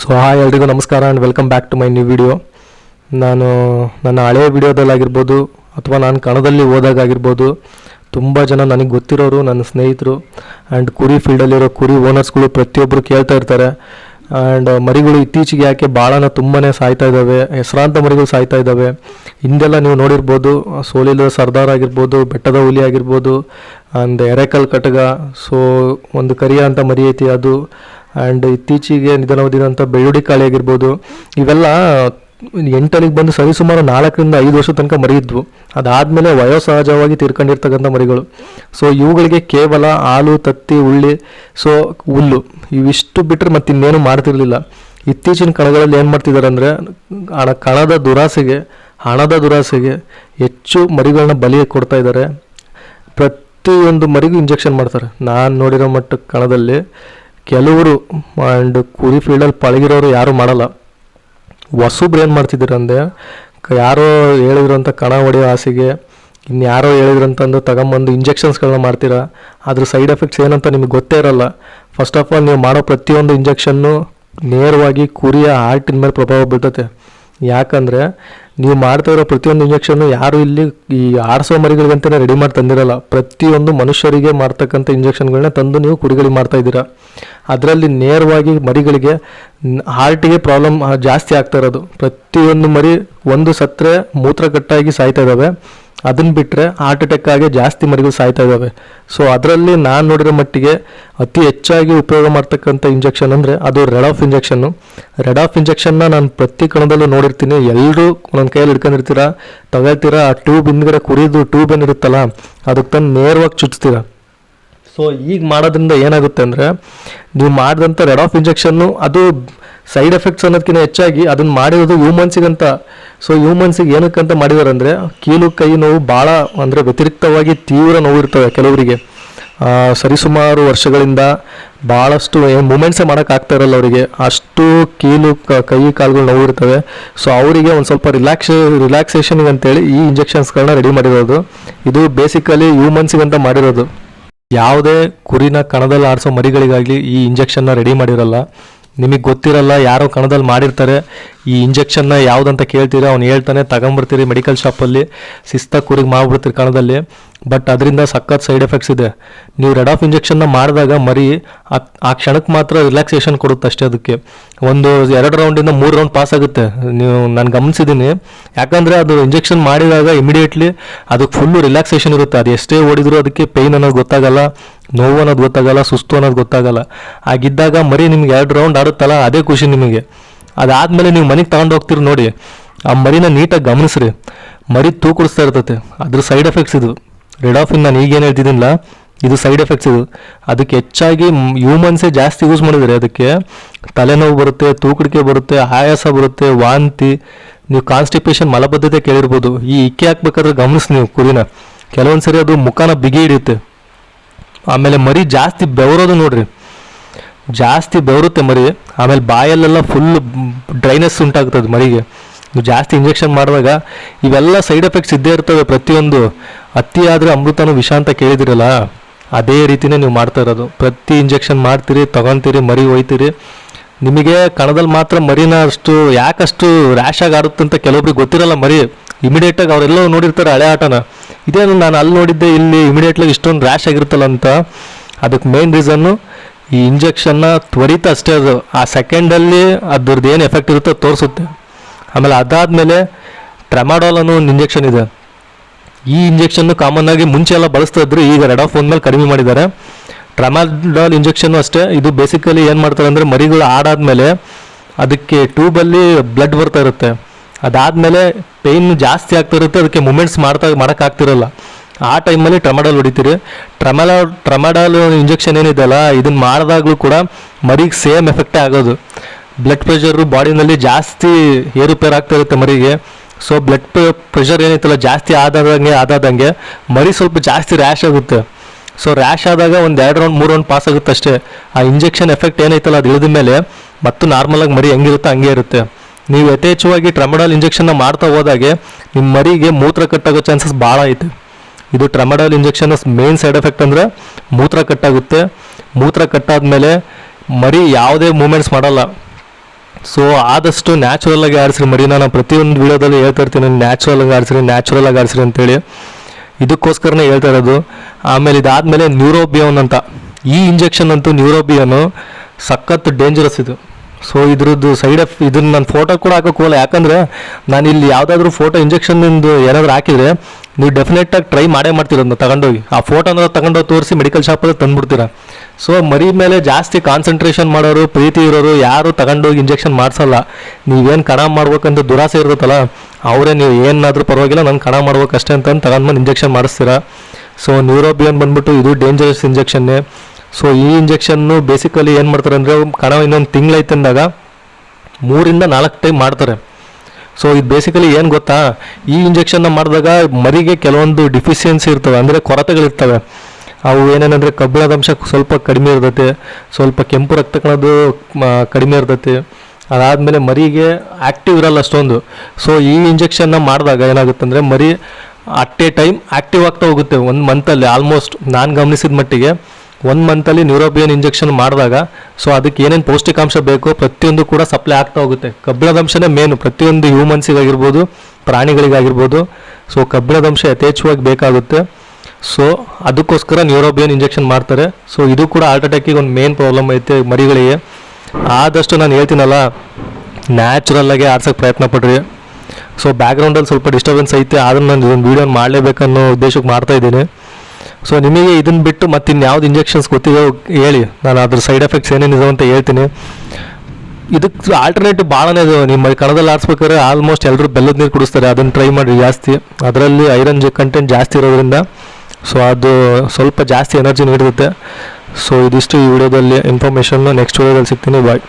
So hi ಎಲ್ರಿಗೂ ನಮಸ್ಕಾರ and welcome back to my new video ನಾನು ನನ್ನ ಹಳೆಯ ವಿಡಿಯೋದಲ್ಲಾಗಿರ್ಬೋದು ಅಥವಾ ನಾನು ಕಣದಲ್ಲಿ ಹೋದಾಗಿರ್ಬೋದು ತುಂಬ ಜನ ನನಗೆ ಗೊತ್ತಿರೋರು, ನನ್ನ ಸ್ನೇಹಿತರು ಆ್ಯಂಡ್ ಕುರಿ ಫೀಲ್ಡಲ್ಲಿರೋ ಕುರಿ ಓನರ್ಸ್ಗಳು ಪ್ರತಿಯೊಬ್ಬರು ಕೇಳ್ತಾ ಇರ್ತಾರೆ. ಆ್ಯಂಡ್ ಮರಿಗಳು ಇತ್ತೀಚೆಗೆ ಯಾಕೆ ಭಾಳನ ತುಂಬಾ ಸಾಯ್ತಾ ಇದ್ದಾವೆ ಹೆಸರಾಂತ ಮರಿಗಳು ಸಾಯ್ತಾ ಇದ್ದಾವೆ ಹಿಂದೆಲ್ಲ ನೀವು ನೋಡಿರ್ಬೋದು ಸೋಲಿಲ ಸರ್ದಾರ್ ಆಗಿರ್ಬೋದು, ಬೆಟ್ಟದ ಹುಲಿ ಆಗಿರ್ಬೋದು ಆ್ಯಂಡ್ ಎರೆಕಲ್ ಕಟಗ. ಸೊ ಒಂದು ಕರಿಯ ಅಂತ ಮರಿ ಐತಿ ಅದು. ಆ್ಯಂಡ್ ಇತ್ತೀಚೆಗೆ ನಿಧನ ಹೊಂದಿದಂಥ ಬೆಳ್ಳುಡಿ ಕಾಳಿ ಆಗಿರ್ಬೋದು, ಇವೆಲ್ಲ ಎಂಟನಿಗೆ ಬಂದು ಸರಿಸುಮಾರು ನಾಲ್ಕರಿಂದ ಐದು ವರ್ಷ ತನಕ ಮರಿಯಿದ್ವು. ಅದಾದಮೇಲೆ ವಯೋಸಹಜವಾಗಿ ತೀರ್ಕೊಂಡಿರ್ತಕ್ಕಂಥ ಮರಿಗಳು. ಸೊ ಇವುಗಳಿಗೆ ಕೇವಲ ಹಾಲು, ತತ್ತಿ ಉಳ್ಳಿ ಸೊ ಹುಲ್ಲು ಇವಿಷ್ಟು ಬಿಟ್ಟರೆ ಮತ್ತೆ ಇನ್ನೇನು ಮಾಡ್ತಿರ್ಲಿಲ್ಲ. ಇತ್ತೀಚಿನ ಕಣಗಳಲ್ಲಿ ಏನು ಮಾಡ್ತಿದ್ದಾರೆ ಅಂದರೆ ಹಣ, ಕಣದ ದುರಾಸೆಗೆ, ಹಣದ ದುರಾಸೆಗೆ ಹೆಚ್ಚು ಮರಿಗಳನ್ನ ಬಲಿ ಕೊಡ್ತಾ ಇದ್ದಾರೆ ಪ್ರತಿಯೊಂದು ಮರಿಗೂ ಇಂಜೆಕ್ಷನ್ ಮಾಡ್ತಾರೆ. ನಾನು ನೋಡಿರೋ ಮಟ್ಟ ಕಣದಲ್ಲಿ ಕೆಲವರು ಆ್ಯಂಡ್ ಕೂಲಿ ಫೀಲ್ಡಲ್ಲಿ ಪಳಗಿರೋರು ಯಾರೂ ಮಾಡಲ್ಲ. ಹೊಸಬ್ರು ಏನು ಮಾಡ್ತಿದ್ದೀರ ಅಂದರೆ ಯಾರೋ ಹೇಳಿದ್ರಂತ ಕಣ ಹೊಡೆಯೋ ಆಸೆಗೆ ಇನ್ಯಾರೋ ಹೇಳಿದ್ರಂತಂದು ತಗೊಂಬಂದು ಇಂಜೆಕ್ಷನ್ಸ್ಗಳನ್ನ ಮಾಡ್ತೀರಾ? ಅದ್ರ ಸೈಡ್ ಎಫೆಕ್ಟ್ಸ್ ಏನಂತ ನಿಮಗೆ ಗೊತ್ತೇ ಇರಲ್ಲ. ಫಸ್ಟ್ ಆಫ್ ಆಲ್ ನೀವು ಮಾಡೋ ಪ್ರತಿಯೊಂದು ಇಂಜೆಕ್ಷನ್ನು ನೇರವಾಗಿ ಕುರಿಯ ಹಾರ್ಟಿನ ಮೇಲೆ ಪ್ರಭಾವ ಬೀಳ್ತತೆ. ಯಾಕಂದರೆ ನೀವು ಮಾಡ್ತಾ ಇರೋ ಪ್ರತಿಯೊಂದು ಇಂಜೆಕ್ಷನ್ನು ಯಾರು ಇಲ್ಲಿ ಈ ಆಡಿಸೋ ಮರಿಗಳಿಗಂತಲೇ ರೆಡಿ ಮಾಡಿ ತಂದಿರಲ್ಲ. ಪ್ರತಿಯೊಂದು ಮನುಷ್ಯರಿಗೆ ಮಾಡ್ತಕ್ಕಂಥ ಇಂಜೆಕ್ಷನ್ಗಳನ್ನ ತಂದು ನೀವು ಕುಡಿಗಳಿಗೆ ಮಾಡ್ತಾ ಇದ್ದೀರಾ. ಅದರಲ್ಲಿ ನೇರವಾಗಿ ಮರಿಗಳಿಗೆ ಹಾರ್ಟಿಗೆ ಪ್ರಾಬ್ಲಮ್ ಜಾಸ್ತಿ ಆಗ್ತಾ ಇರೋದು. ಪ್ರತಿಯೊಂದು ಮರಿ ಒಂದು ಸತ್ರೆ ಮೂತ್ರಕಟ್ಟಾಗಿ ಸಾಯ್ತಾ ಇದ್ದಾವೆ. ಅದನ್ನ ಬಿಟ್ಟರೆ ಹಾರ್ಟ್ ಅಟ್ಯಾಕ್ ಆಗಿ ಜಾಸ್ತಿ ಮರಿಗಳು ಸಾಯ್ತಾ ಇದ್ದಾವೆ ಸೊ ಅದರಲ್ಲಿ ನಾನು ನೋಡಿರೋ ಮಟ್ಟಿಗೆ ಅತಿ ಹೆಚ್ಚಾಗಿ ಉಪಯೋಗ ಮಾಡ್ತಕ್ಕಂಥ ಇಂಜೆಕ್ಷನ್ ಅಂದರೆ ಅದು red off injection red off ಇಂಜೆಕ್ಷನ್ನ ನಾನು ಪ್ರತಿ ಕಣದಲ್ಲೂ ನೋಡಿರ್ತೀನಿ. ಎಲ್ಲರೂ ನನ್ನ ಕೈಯಲ್ಲಿ ಹಿಡ್ಕೊಂಡಿರ್ತೀರ? ತಗೊಳ್ತೀರಾ ಆ ಟ್ಯೂಬ್ ಹಿಂದ್ಗಡೆ ಕುರಿದು ಟ್ಯೂಬ್ ಏನಿರುತ್ತಲ್ಲ ಅದಕ್ಕೆ ತಂದು ನೇರವಾಗಿ ಚುಚ್ತೀರ? ಸೊ ಈಗ ಮಾಡೋದ್ರಿಂದ ಏನಾಗುತ್ತೆ ಅಂದರೆ, ನೀವು ಮಾಡಿದಂಥ ರೆಡ್ ಆಫ್ ಇಂಜೆಕ್ಷನ್ನು ಅದು ಸೈಡ್ ಎಫೆಕ್ಟ್ಸ್ ಅನ್ನೋದಕ್ಕಿಂತ ಹೆಚ್ಚಾಗಿ ಅದನ್ನು ಮಾಡಿರೋದು ಹ್ಯೂಮನ್ಸಿಗಂತ. ಸೊ ಹ್ಯೂಮನ್ಸಿಗೆ ಏನಕ್ಕಂತ ಮಾಡಿದ್ದಾರೆ ಅಂದರೆ ಕೀಲು ಕೈ ನೋವು ಭಾಳ ಅಂದರೆ ವ್ಯತಿರಿಕ್ತವಾಗಿ ತೀವ್ರ ನೋವು ಇರ್ತವೆ ಕೆಲವರಿಗೆ. ಸರಿಸುಮಾರು ವರ್ಷಗಳಿಂದ ಭಾಳಷ್ಟು ಮೂಮೆಂಟ್ಸೇ ಮಾಡೋಕ್ಕಾಗ್ತಾ ಇರಲ್ಲ ಅವರಿಗೆ. ಅಷ್ಟು ಕೀಲು ಕ- ಕೈ ಕಾಲುಗಳು ನೋವು ಇರ್ತವೆ. ಸೊ ಅವರಿಗೆ ಒಂದು ಸ್ವಲ್ಪ ರಿಲ್ಯಾಕ್ಸ್ ರಿಲ್ಯಾಕ್ಸೇಷನ್ಗೆ ಅಂತೇಳಿ ಈ ಇಂಜೆಕ್ಷನ್ಸ್ಗಳನ್ನ ರೆಡಿ ಮಾಡಿರೋದು. ಇದು ಬೇಸಿಕಲಿ ಹ್ಯೂಮನ್ಸಿಗಂತ ಮಾಡಿರೋದು. ಯಾವುದೇ ಕುರಿನ ಕಣದಲ್ಲಿ ಆಡಿಸೋ ಮರಿಗಳಿಗಾಗಲಿ ಈ ಇಂಜೆಕ್ಷನ್ನ ರೆಡಿ ಮಾಡಿರಲ್ಲ. ನಿಮಗೆ ಗೊತ್ತಿರಲ್ಲ, ಯಾರೋ ಕಣದಲ್ಲಿ ಮಾಡಿರ್ತಾರೆ. ಈ ಇಂಜೆಕ್ಷನ್ನ ಯಾವುದಂತ ಕೇಳ್ತೀರಾ, ಅವ್ನು ಹೇಳ್ತಾನೆ ತಗೊಂಬರ್ತೀರಿ ಮೆಡಿಕಲ್ ಶಾಪಲ್ಲಿ ಸಿಸ್ತ ಕುರಿಗೆ ಮಾಡಿಬಿಡ್ತೀರಿ ಕಣದಲ್ಲಿ. ಬಟ್ ಅದರಿಂದ ಸಖತ್ ಸೈಡ್ ಎಫೆಕ್ಟ್ಸ್ ಇದೆ. ನೀವು ರೆಡ್ ಆಫ್ ಇಂಜೆಕ್ಷನ್ನ ಮಾಡಿದಾಗ ಮರಿ ಆ- ಕ್ಷಣಕ್ಕೆ ಮಾತ್ರ ರಿಲ್ಯಾಕ್ಸೇಷನ್ ಕೊಡುತ್ತೆ ಅಷ್ಟೇ ಅದಕ್ಕೆ. ಒಂದು ಎರಡು ರೌಂಡಿಂದ ಮೂರು ರೌಂಡ್ ಪಾಸ್ ಆಗುತ್ತೆ. ನೀವು, ನಾನು ಗಮನಿಸಿದ್ದೀನಿ ಯಾಕಂದರೆ ಅದು ಇಂಜೆಕ್ಷನ್ ಮಾಡಿದಾಗ ಇಮಿಡಿಯೇಟ್ಲಿ ಅದಕ್ಕೆ ಫುಲ್ಲು ರಿಲ್ಯಾಕ್ಸೇಷನ್ ಇರುತ್ತೆ. ಅದು ಎಷ್ಟೇ ಓಡಿದರೂ ಅದಕ್ಕೆ ಪೈನ್ ಅನ್ನೋದು ಗೊತ್ತಾಗಲ್ಲ, ನೋವು ಅನ್ನೋದು ಗೊತ್ತಾಗಲ್ಲ, ಸುಸ್ತು ಅನ್ನೋದು ಗೊತ್ತಾಗಲ್ಲ. ಆಗಿದ್ದಾಗ ಮರಿ ನಿಮ್ಗೆ ಎರಡು ರೌಂಡ್ ಆಡುತ್ತಲ್ಲ, ಅದೇ ಖುಷಿ ನಿಮಗೆ. ಅದಾದಮೇಲೆ ನೀವು ಮನೆಗೆ ತಗೊಂಡು ಹೋಗ್ತೀರಿ ನೋಡಿ. ಆ ಮರಿನ ನೀಟಾಗಿ ಗಮನಿಸ್ರಿ. ಮರಿ ತೂಕಡಿಸ್ತಾ ಇರ್ತೈತೆ. ಅದ್ರ ಸೈಡ್ ಎಫೆಕ್ಟ್ಸ್ ಇದು. ರೆಡ್ ಆಫ್ ನಾನು ಈಗೇನು ಹೇಳ್ತಿದ್ದೀನಿಲ್ಲ, ಇದು ಸೈಡ್ ಎಫೆಕ್ಟ್ಸ್ ಇದು. ಅದಕ್ಕೆ ಹೆಚ್ಚಾಗಿ ಹ್ಯೂಮನ್ಸೇ ಜಾಸ್ತಿ ಯೂಸ್ ಮಾಡಿದರೆ. ಅದಕ್ಕೆ ತಲೆನೋವು ಬರುತ್ತೆ, ತೂಕಡಿಕೆ ಬರುತ್ತೆ, ಆಯಾಸ ಬರುತ್ತೆ, ವಾಂತಿ. ನೀವು ಕಾನ್ಸ್ಟಿಪೇಷನ್ ಮಲಬದ್ಧತೆ ಕೇಳಿರ್ಬೋದು. ಈ ಇಕ್ಕೆ ಹಾಕ್ಬೇಕಾದ್ರೆ ಗಮನಿಸಿ ನೀವು ಕುರಿನ. ಕೆಲವೊಂದು ಸರಿ ಅದು ಮುಖನ ಬಿಗಿ ಹಿಡಿಯುತ್ತೆ. ಆಮೇಲೆ ಮರಿ ಜಾಸ್ತಿ ಬೆವರೋದು ನೋಡ್ರಿ. ಜಾಸ್ತಿ ಬೆವರುತ್ತೆ ಮರಿ. ಆಮೇಲೆ ಬಾಯಲ್ಲೆಲ್ಲ ಫುಲ್ ಡ್ರೈನೆಸ್ ಉಂಟಾಗ್ತದೆ ಮರಿಗೆ. ಜಾಸ್ತಿ ಇಂಜೆಕ್ಷನ್ ಮಾಡಿದಾಗ ಇವೆಲ್ಲ ಸೈಡ್ ಎಫೆಕ್ಟ್ಸ್ ಇದ್ದೇ ಇರ್ತವೆ ಪ್ರತಿಯೊಂದು. ಅತಿ ಆದರೆ ಅಮೃತನು ವಿಷ ಅಂತ ಕೇಳಿದಿರಲ್ಲ? ಅದೇ ರೀತಿನೇ ನೀವು ಮಾಡ್ತಾ ಇರೋದು. ಪ್ರತಿ ಇಂಜೆಕ್ಷನ್ ಮಾಡ್ತೀರಿ, ತಗೊಂತೀರಿ, ಮರಿ ಹೋಯ್ತೀರಿ ನಿಮಗೆ ಕಣದಲ್ಲಿ ಮಾತ್ರ ಮರಿನ ಅಷ್ಟು ಯಾಕಷ್ಟು ರ್ಯಾಶ್ ಆಗಿ ಆಡುತ್ತೆ ಅಂತ ಕೆಲವೊಬ್ರಿಗೆ ಗೊತ್ತಿರಲ್ಲ ಮರಿ. ಇಮಿಡಿಯೇಟಾಗಿ ಅವರೆಲ್ಲೋ ನೋಡಿರ್ತಾರೆ ಹಳೆ ಆಟನ. ಇದೇನು ನಾನು ಅಲ್ಲಿ ನೋಡಿದ್ದೆ, ಇಲ್ಲಿ ಇಮಿಡಿಯೇಟ್ಲಿ ಇಷ್ಟೊಂದು ರ್ಯಾಶ್ ಆಗಿರ್ತಲ್ಲ ಅಂತ. ಅದಕ್ಕೆ ಮೇನ್ ರೀಸನ್ನು ಈ ಇಂಜೆಕ್ಷನ್ನ ತ್ವರಿತ ಅಷ್ಟೇ ಅದು. ಆ ಸೆಕೆಂಡಲ್ಲಿ ಅದ್ರದ್ದು ಏನು ಎಫೆಕ್ಟ್ ಇರುತ್ತೋ ತೋರಿಸುತ್ತೆ. ಆಮೇಲೆ ಅದಾದಮೇಲೆ ಟ್ರಮಾಡೋಲ್ ಅನ್ನೋ ಒಂದು ಇಂಜೆಕ್ಷನ್ ಇದೆ. ಈ ಇಂಜೆಕ್ಷನ್ ಕಾಮನ್ ಆಗಿ ಮುಂಚೆ ಎಲ್ಲ ಬಳಸ್ತಾ ಇದ್ರು, ಈಗ ರೆಡ್ ಆಫ್ ಮೇಲೆ ಕಡಿಮೆ ಮಾಡಿದ್ದಾರೆ. ಟ್ರಮಾಡಾಲ್ ಇಂಜೆಕ್ಷನ್ ಅಷ್ಟೇ, ಇದು ಬೇಸಿಕಲಿ ಏನು ಮಾಡ್ತಾರೆ ಅಂದರೆ ಮರಿಗಳು ಆಡಾದ್ಮೇಲೆ ಅದಕ್ಕೆ ಟ್ಯೂಬಲ್ಲಿ ಬ್ಲಡ್ ಬರ್ತಾ ಇರುತ್ತೆ. ಅದಾದಮೇಲೆ ಪೇಯ್ನ್ ಜಾಸ್ತಿ ಆಗ್ತಾ ಇರುತ್ತೆ, ಅದಕ್ಕೆ ಮೂಮೆಂಟ್ಸ್ ಮಾಡ್ತಾ ಮಾಡೋಕ್ಕಾಗ್ತಿರಲ್ಲ ಆ ಟೈಮಲ್ಲಿ ಟ್ರಮಾಡಾಲ್ ಹೊಡಿತೀರಿ. ಟ್ರಮಾಡ ಟ್ರಮಾಡಾಲ್ ಇಂಜೆಕ್ಷನ್ ಏನಿದೆಯಲ್ಲ ಇದನ್ನು ಮಾಡಿದಾಗಲೂ ಕೂಡ ಮರಿಗೆ ಸೇಮ್ ಎಫೆಕ್ಟೇ ಆಗೋದು. ಬ್ಲಡ್ ಪ್ರೆಷರು ಬಾಡಿನಲ್ಲಿ ಜಾಸ್ತಿ ಏರುಪೇರು ಆಗ್ತಾ ಇರುತ್ತೆ ಮರಿಗೆ. ಸೊ ಬ್ಲಡ್ ಪ್ರೆಷರ್ ಏನೈತಲ್ಲ ಜಾಸ್ತಿ ಆದಾದಂಗೆ ಆದಾದಂಗೆ ಮರಿ ಸ್ವಲ್ಪ ಜಾಸ್ತಿ ರ್ಯಾಶ್ ಆಗುತ್ತೆ. ಸೊ ರ್ಯಾಶ್ ಆದಾಗ ಒಂದು ಎರಡು ರೌಂಡ್ ಮೂರು ರೌಂಡ್ ಪಾಸ್ ಆಗುತ್ತೆ ಅಷ್ಟೇ. ಆ ಇಂಜೆಕ್ಷನ್ ಎಫೆಕ್ಟ್ ಏನೈತಲ್ಲ ಅದು ಇಳಿದ ಮೇಲೆ ಮತ್ತು ನಾರ್ಮಲಾಗಿ ಮರಿ ಹೆಂಗಿರುತ್ತೆ ಹಂಗೆ ಇರುತ್ತೆ. ನೀವು ಯಥೇಚ್ಛವಾಗಿ ಟ್ರಮಡಾಲ್ ಇಂಜೆಕ್ಷನ್ನ ಮಾಡ್ತಾ ಹೋದಾಗೆ ನಿಮ್ಮ ಮರಿಗೆ ಮೂತ್ರ ಕಟ್ಟಾಗೋ ಚಾನ್ಸಸ್ ಭಾಳ ಐತೆ. ಇದು tramadol injection main side effect ಅಂದರೆ ಮೂತ್ರ ಕಟ್ಟಾಗುತ್ತೆ. ಮೂತ್ರ ಕಟ್ಟಾದ ಮೇಲೆ ಮರಿ ಯಾವುದೇ ಮೂಮೆಂಟ್ಸ್ ಮಾಡಲ್ಲ. ಸೊ ಆದಷ್ಟು ನ್ಯಾಚುರಲ್ ಆಗಿ ಆಡಿಸ್ರಿ ಮರಿ ನಾನು ಪ್ರತಿಯೊಂದು ವಿಡಿಯೋದಲ್ಲಿ ಹೇಳ್ತಾ ಇರ್ತೀನಿ ನ್ಯಾಚುರಲ್ ಆಗಿ ಆಡಿಸ್ರಿ ನ್ಯಾಚುರಲ್ ಆಗಿ ಆಡಿಸ್ರಿ ಅಂತೇಳಿ. ಇದಕ್ಕೋಸ್ಕರನೇ ಹೇಳ್ತಾ ಇರೋದು, ಆಮೇಲೆ ಇದಾದಮೇಲೆ ನ್ಯೂರೋಬಿಯೋನ್ ಅಂತ. ಈ ಇಂಜೆಕ್ಷನ್ ಅಂತೂ ನ್ಯೂರೋಬಿಯೋನು ಸಖತ್ ಡೇಂಜರಸ್ ಇದು. ಸೊ ಇದ್ರದ್ದು ಸೈಡ್ ಎಫ್ ಇದನ್ನ ನಾನು ಫೋಟೋ ಕೂಡ ಹಾಕೋಕೆ ಹೋಗಲ್ಲ ಯಾಕಂದರೆ ನಾನು ಇಲ್ಲಿ ಯಾವುದಾದ್ರೂ ಫೋಟೋ ಇಂಜೆಕ್ಷನ್ನಿಂದು ಏನಾದರೂ ಹಾಕಿದರೆ ನೀವು ಡೆಫಿನೆಟಾಗಿ ಟ್ರೈ ಮಾಡೇ ಮಾಡ್ತೀರ ಅದನ್ನ ತಗೊಂಡೋಗಿ. ಆ ಫೋಟೋನ ತಗೊಂಡೋಗಿ ತೋರಿಸಿ ಮೆಡಿಕಲ್ ಶಾಪಲ್ಲಿ ತಂದುಬಿಡ್ತೀರಾ. ಸೊ ಮರಿ ಮೇಲೆ ಜಾಸ್ತಿ ಕಾನ್ಸಂಟ್ರೇಷನ್ ಮಾಡೋರು, ಪ್ರೀತಿ ಇರೋರು ಯಾರು ತಗೊಂಡೋಗಿ ಇಂಜೆಕ್ಷನ್ ಮಾಡಿಸಲ್ಲ. ನೀವೇನು ಕಣ ಮಾಡ್ಬೇಕಂತ ದುರಾಸೆ ಇರುತ್ತಲ್ಲ, ಅವರೇ ನೀವು ಏನಾದರೂ ಪರವಾಗಿಲ್ಲ, ನಾನು ಕಣ ಮಾಡ್ಬೇಕಷ್ಟೇ ಅಂತ ತಗೊಂಡ್ಬಂದು ಇಂಜೆಕ್ಷನ್ ಮಾಡಿಸ್ತೀರಾ? ಸೊ ನ್ಯೂರೋಪಿಯನ್ ಬಂದ್ಬಿಟ್ಟು ಇದು ಡೇಂಜರಸ್ ಇಂಜೆಕ್ಷನ್ನೇ ಸೊ ಈ ಇಂಜೆಕ್ಷನ್ನು ಬೇಸಿಕಲಿ ಏನು ಮಾಡ್ತಾರೆ ಅಂದರೆ ಕಣ ಇನ್ನೊಂದು ತಿಂಗಳೈತೆ ಅಂದಾಗ ಮೂರಿಂದ ನಾಲ್ಕು ಟೈಮ್ ಮಾಡ್ತಾರೆ. ಸೊ ಇದು ಬೇಸಿಕಲಿ ಏನು ಗೊತ್ತಾ? ಈ ಇಂಜೆಕ್ಷನ್ನ ಮಾಡಿದಾಗ ಮರಿಗೆ ಕೆಲವೊಂದು ಡಿಫಿಷಿಯನ್ಸಿ ಇರ್ತವೆ, ಅಂದರೆ ಕೊರತೆಗಳಿರ್ತವೆ. ಅವು ಏನೇನಂದರೆ ಕಬ್ಬಿಣದ ಅಂಶ ಸ್ವಲ್ಪ ಕಡಿಮೆ ಇರ್ತೈತೆ, ಸ್ವಲ್ಪ ಕೆಂಪು ರಕ್ತ ಕಣದ್ದು ಮ- ಕಡಿಮೆ ಇರ್ತೈತೆ. ಅದಾದಮೇಲೆ ಮರಿಗೆ ಆ್ಯಕ್ಟಿವ್ ಇರಲ್ಲ ಅಷ್ಟೊಂದು. ಸೊ ಈ ಇಂಜೆಕ್ಷನ್ನ ಮಾಡಿದಾಗ ಏನಾಗುತ್ತೆ ಅಂದರೆ ಮರಿ ಅಟ್ ಎ ಟೈಮ್ ಆ್ಯಕ್ಟಿವ್ ಆಗ್ತಾ ಹೋಗುತ್ತೆ. ಒಂದು ಮಂತಲ್ಲಿ ಆಲ್ಮೋಸ್ಟ್ ನಾನು ಗಮನಿಸಿದ ಮಟ್ಟಿಗೆ ಒಂದು ಮಂತಲ್ಲಿ ನ್ಯೂರೋಬಿಯನ್ ಇಂಜೆಕ್ಷನ್ ಮಾಡಿದಾಗ ಸೊ ಅದಕ್ಕೆ ಏನೇನು ಪೌಷ್ಟಿಕಾಂಶ ಬೇಕೋ ಪ್ರತಿಯೊಂದು ಕೂಡ ಸಪ್ಲೈ ಆಗ್ತಾ ಹೋಗುತ್ತೆ. ಕಬ್ಬಿಣದ ಅಂಶನೇ ಮೇನು ಪ್ರತಿಯೊಂದು ಹ್ಯೂಮನ್ಸಿಗಾಗಿರ್ಬೋದು ಪ್ರಾಣಿಗಳಿಗಾಗಿರ್ಬೋದು. ಸೊ ಕಬ್ಬಿಣದ ಅಂಶ ಯಥೇಚ್ಛವಾಗಿ ಬೇಕಾಗುತ್ತೆ. ಸೊ ಅದಕ್ಕೋಸ್ಕರ ನ್ಯೂರೋಬಿಯನ್ ಇಂಜೆಕ್ಷನ್ ಮಾಡ್ತಾರೆ. ಸೊ ಇದು ಕೂಡ ಹಾರ್ಟ್ ಅಟ್ಯಾಕಿಗೆ ಒಂದು ಮೇನ್ ಪ್ರಾಬ್ಲಮ್ ಐತೆ ಮರಿಗಳಿಗೆ. ಆದಷ್ಟು ನಾನು ಹೇಳ್ತೀನಲ್ಲ ನ್ಯಾಚುರಲ್ಲಾಗಿ ಆಡ್ಸೋಕ್ಕೆ ಪ್ರಯತ್ನ ಪಡ್ರಿ. ಸೊ ಬ್ಯಾಕ್ಗ್ರೌಂಡಲ್ಲಿ ಸ್ವಲ್ಪ ಡಿಸ್ಟರ್ಬೆನ್ಸ್ ಐತೆ, ಆದರೂ ನಾನು ಇದೊಂದು ವೀಡಿಯೋ ಮಾಡಲೇಬೇಕನ್ನೋ ಉದ್ದೇಶಕ್ಕೆ ಮಾಡ್ತಾ ಇದ್ದೀನಿ. ಸೊ ನಿಮಗೆ ಇದನ್ನು ಬಿಟ್ಟು ಮತ್ತು ಇನ್ಯಾವ್ದು ಇಂಜೆಕ್ಷನ್ಸ್ ಗೊತ್ತಿದೆಯೋ ಹೇಳಿ. ನಾನು ಅದ್ರ ಸೈಡ್ ಎಫೆಕ್ಟ್ಸ್ ಏನೇನಿದೆ ಅಂತ ಹೇಳ್ತೀನಿ. ಇದಕ್ಕೆ ಆಲ್ಟರ್ನೇಟಿವ್ ಭಾಳನೇ ಇದೆ ನಿಮ್ಮ ಕಣದಲ್ಲಿ ಆರಿಸ್ಬೇಕಾದ್ರೆ ಆಲ್ಮೋಸ್ಟ್ ಎಲ್ಲರೂ ಬೆಲ್ಲದ ನೀರು ಕುಡಿಸ್ತಾರೆ. ಅದನ್ನು ಟ್ರೈ ಮಾಡಿ ಜಾಸ್ತಿ. ಅದರಲ್ಲಿ ಐರನ್ ಕಂಟೆಂಟ್ ಜಾಸ್ತಿ ಇರೋದ್ರಿಂದ ಸೊ ಅದು ಸ್ವಲ್ಪ ಜಾಸ್ತಿ ಎನರ್ಜಿ ನೀಡುತ್ತೆ ಸೊ ಇದಿಷ್ಟು ಈ ವಿಡಿಯೋದಲ್ಲಿ ಇನ್ಫಾರ್ಮೇಷನ್ನು ನೆಕ್ಸ್ಟ್ ವಿಡಿಯೋದಲ್ಲಿ ಸಿಗ್ತೀನಿ. ಬಾಯ್